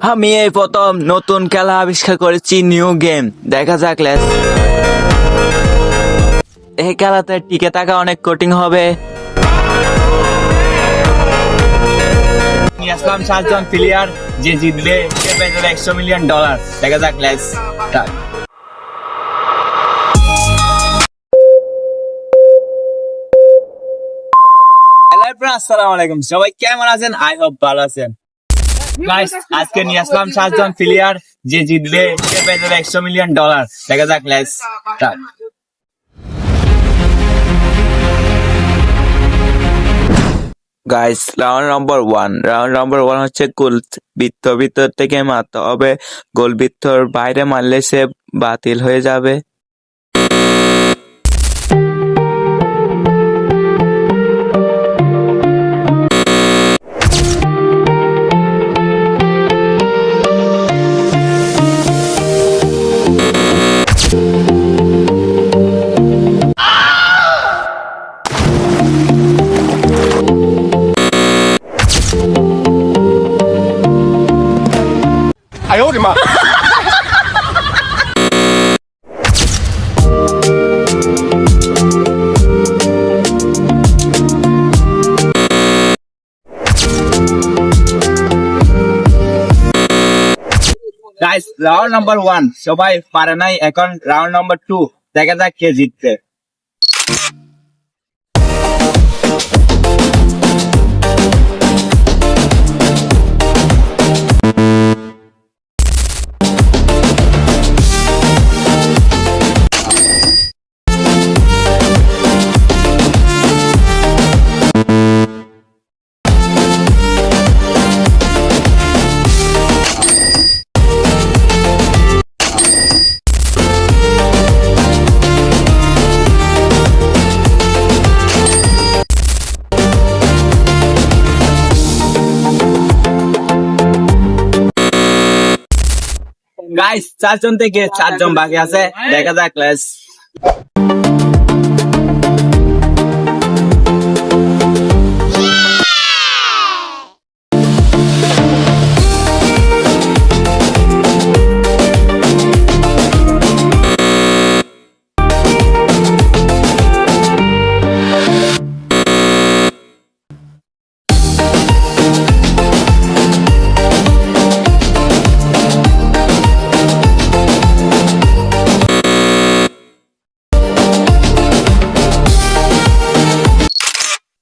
আমি এই প্রথম নতুন খেলা আবিষ্কার করেছি নিউ গেম দেখা যাক লেস এই খেলাতে টিকে থাকা অনেক কঠিন হবে। আসলাম সাতজন প্লেয়ার যে জিতবে, সে পেয়ে যাবে একশো মিলিয়ন ডলার দেখা যাক লেস আসসালামু আলাইকুম। সবাই কেমন আছেন? আই হোপ ভালো আছেন। গাইস আজকে নিয়ে আসলাম সাতজন প্লেয়ার যে জিতবে সে পেয়ে যাবে একশো মিলিয়ন ডলার দেখা যাক let's guys round number one round number one হচ্ছে গোল বৃত্ত ভিতর থেকে মারতে হবে। গোল বৃত্তর বাইরে মারলে সে বাতিল হয়ে যাবে। গাইস রাউন্ড নাম্বার ওয়ান সবাই পারে নাই এখন রাউন্ড নাম্বার টু দেখা যাক কে গাইস চারজন থেকে চারজন বাকি আছে। দেখা যাক লেস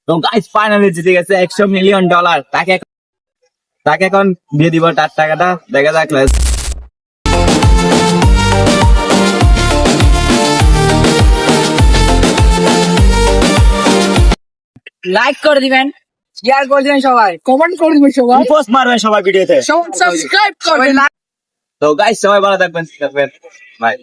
তো গাইস ফাইনালি জিতে গেছে একশো মিলিয়ন ডলার তাকে তাকে এখন দিয়ে দিব তার টাকাটা। দেখা যাক লাইক করে দিবেন শেয়ার করে দিবেন সবাই। কমেন্ট করে দিবেন সবাই। পোস্ট মারবেন সবাই ভিডিওতে সাবস্ক্রাইব করবেন। তো গাইস সবাই ভালো থাকবেন বাই